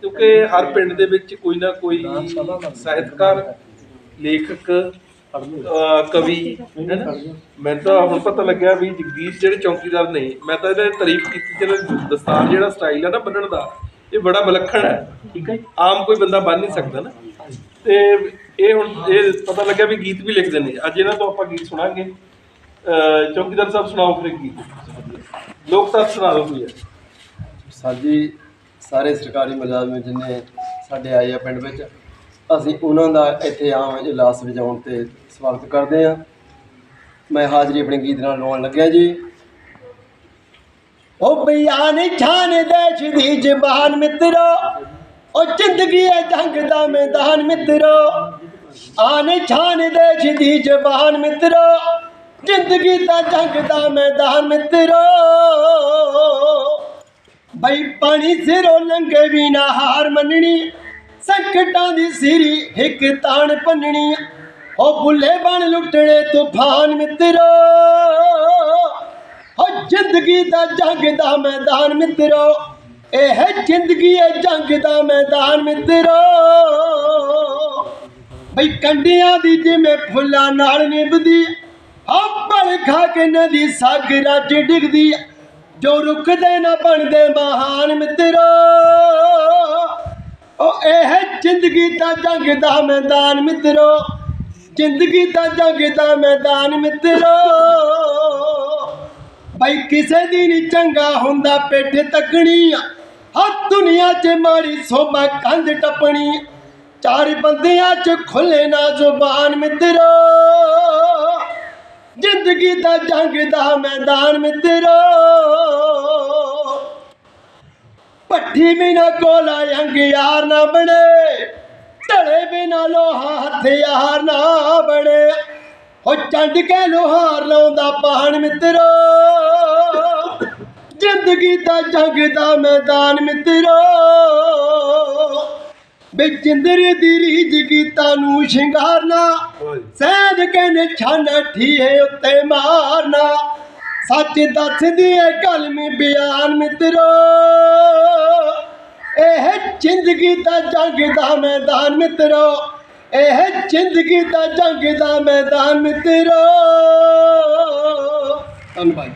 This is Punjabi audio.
ਕਿਉਂਕਿ ਹਰ ਪਿੰਡ ਦੇ ਵਿੱਚ ਕੋਈ ਨਾ ਕੋਈ ਸਾਹਿਤਕਾਰ, ਲੇਖਕ, ਅਹ, ਕਵੀ, ਹੈ ਨਾ? ਮੈਂ ਤਾਂ ਹੁਣ ਪਤਾ ਲੱਗਿਆ ਵੀ ਜਗਦੀਸ਼ ਜਿਹੜੇ ਚੌਕੀਦਾਰ ਨੇ, ਮੈਂ ਤਾਂ ਇਹਦੀ ਤਾਰੀਫ ਕੀਤੀ ਚਲੋ ਦਸਤਾਰ ਜਿਹੜਾ ਸਟਾਈਲ ਹੈ ਨਾ ਬੰਨਣ ਦਾ, ਇਹ ਬੜਾ ਵਿਲੱਖਣ ਹੈ, ਠੀਕ ਹੈ? ਆਮ ਕੋਈ ਬੰਦਾ ਬੰਨ ਨਹੀਂ ਸਕਦਾ ਨਾ। ਤੇ ਇਹ ਹੁਣ ਇਹ ਪਤਾ ਲੱਗਿਆ ਵੀ ਗੀਤ ਵੀ ਲਿਖਦੇ ਨੇ। ਅੱਜ ਇਹਨਾਂ ਤੋਂ ਆਪਾਂ ਗੀਤ ਸੁਣਾਂਗੇ। ਅਹ, ਚੌਕੀਦਾਰ ਸਾਹਿਬ ਸੁਣਾਓ ਫਿਰ ਗੀਤ। ਲੋਕ ਸਾਹਿਬ ਸੁਣਾ ਦਿਓ ਕੋਈ। ਸਾਡੀ ਸਾਰੇ ਸਰਕਾਰੀ ਮੁਲਾਜ਼ਮ ਜਿੰਨੇ ਸਾਡੇ ਆਏ ਆ ਪਿੰਡ ਵਿੱਚ, ਅਸੀਂ ਉਹਨਾਂ ਦਾ ਇੱਥੇ ਆਮ ਇਜਲਾਸ ਵਜਾਉਣ ਤੇ ਸਵਾਗਤ ਕਰਦੇ ਹਾਂ। ਮੈਂ ਹਾਜ਼ਰੀ ਆਪਣੇ ਗੀਤ ਨਾਲ ਲਾਉਣ ਲੱਗਿਆ ਜੀ। ਉਹ ਬਿਆਨ ਛਾਨ ਦੇਸ਼ ਦੀ ਜ਼ਬਾਨ ਮਿੱਤਰੋ ਉਹ ਜ਼ਿੰਦਗੀ ਹੈ ਜੰਗ ਦਾ ਮੈਦਾਨ ਮਿੱਤਰੋ ਆਨ ਛਾਨ ਦੇਸ਼ ਦੀ ਜ਼ਬਾਨ ਮਿੱਤਰੋ, ਜ਼ਿੰਦਗੀ ਦਾ ਜੰਗ ਦਾ ਮੈਦਾਨ ਮਿੱਤਰੋ। ਬਈ ਪਾਣੀ ਸਿਰੋਂ ਲੰਗੇ ਵੀ ਨਾ ਹਾਰ ਮੰਨਣੀ, ਸੰਕਟਾਂ ਦੀ ਸਿਰੀ ਇੱਕ ਤਾਣ ਪੰਨਣੀ। ਉਹ ਬੁੱਲੇ ਬਣ ਲੁੱਟਣੇ ਤੂਫਾਨ ਮਿੱਤਰੋ ਹੋ ਜ਼ਿੰਦਗੀ ਦਾ ਜੰਗ ਦਾ ਮੈਦਾਨ ਮਿੱਤਰੋ, ਇਹ ਹੈ ਜ਼ਿੰਦਗੀ ਹੈ ਜੰਗ ਦਾ ਮੈਦਾਨ ਮਿੱਤਰੋ। ਬਈ ਕੰਡਿਆਂ ਦੀ ਜਿਵੇਂ ਫੁੱਲਾਂ ਨਾਲ ਨਿਭਦੀ ਆਪਲ ਖਾ ਕੇ ਨਦੀ ਸਾਗਰਾਂ 'ਚ ਡਿੱਗਦੀ। ਜੋ ਰੁਕਦੇ ਨਾ ਬਣਦੇ ਮਹਾਨ ਮਿੱਤਰੋ, ਉਹ ਇਹ ਜ਼ਿੰਦਗੀ ਦਾ ਜੰਗ ਦਾ ਮੈਦਾਨ ਮਿੱਤਰੋ, ਜ਼ਿੰਦਗੀ ਦਾ ਜੰਗ ਦਾ ਮੈਦਾਨ ਮਿੱਤਰੋ। ਬਈ ਕਿਸੇ ਦੀ ਨਹੀਂ ਚੰਗਾ ਹੁੰਦਾ ਪਿੱਠ ਤੱਕਣੀ ਹਾ ਦੁਨੀਆ 'ਚ ਮਾਰੀ ਸੋਭਾ ਕੰਧ ਟੱਪਣੀ ਚਾਰ ਬੰਦਿਆਂ 'ਚ ਖੁੱਲੇ ਨਾ ਜ਼ੁਬਾਨ ਮਿੱਤਰੋ, ਜ਼ਿੰਦਗੀ ਦਾ ਜੰਗ ਦਾ ਮੈਦਾਨ ਮਿੱਤਰੋ। ਪੱਠੀ ਬਿਨਾ ਕੋਲਾ ਅੰਗ ਯਾਰ ਨਾ ਬਣੇ। ਢਲੇ ਬਿਨਾ ਲੋਹਾ ਹਥਿਆਰ ਨਾ ਬਣੇ। ਹੋ ਚੰਡ ਕੇ ਲੋਹਾਰ ਲਾਉਂਦਾ ਪਾਣ ਮਿੱਤਰੋ। ਜ਼ਿੰਦਗੀ ਦਾ ਜੰਗ ਦਾ ਮੈਦਾਨ ਮਿੱਤਰੋ। ਬੇ ਜਿੰਦਰੀ ਦੀ ਰੀਜ ਗੀਤਾਂ ਨੂੰ ਸ਼ਿੰਗਾਰਨਾ। ਸੈਦ ਕੇ ਨਿਛਾਨਾ ਠੀਏ ਉੱਤੇ ਮਾਰਨਾ। ਸੱਚ ਦੱਸਦੀ ਏ ਕਲਮੀ ਬਿਆਨ ਮਿੱਤਰੋ। ਇਹ ਜ਼ਿੰਦਗੀ ਦਾ ਜੰਗ ਦਾ ਮੈਦਾਨ ਮਿੱਤਰੋ, ਇਹ ਜ਼ਿੰਦਗੀ ਦਾ ਜੰਗ ਦਾ ਮੈਦਾਨ ਮਿੱਤਰੋ। ਧੰਨਵਾਦ।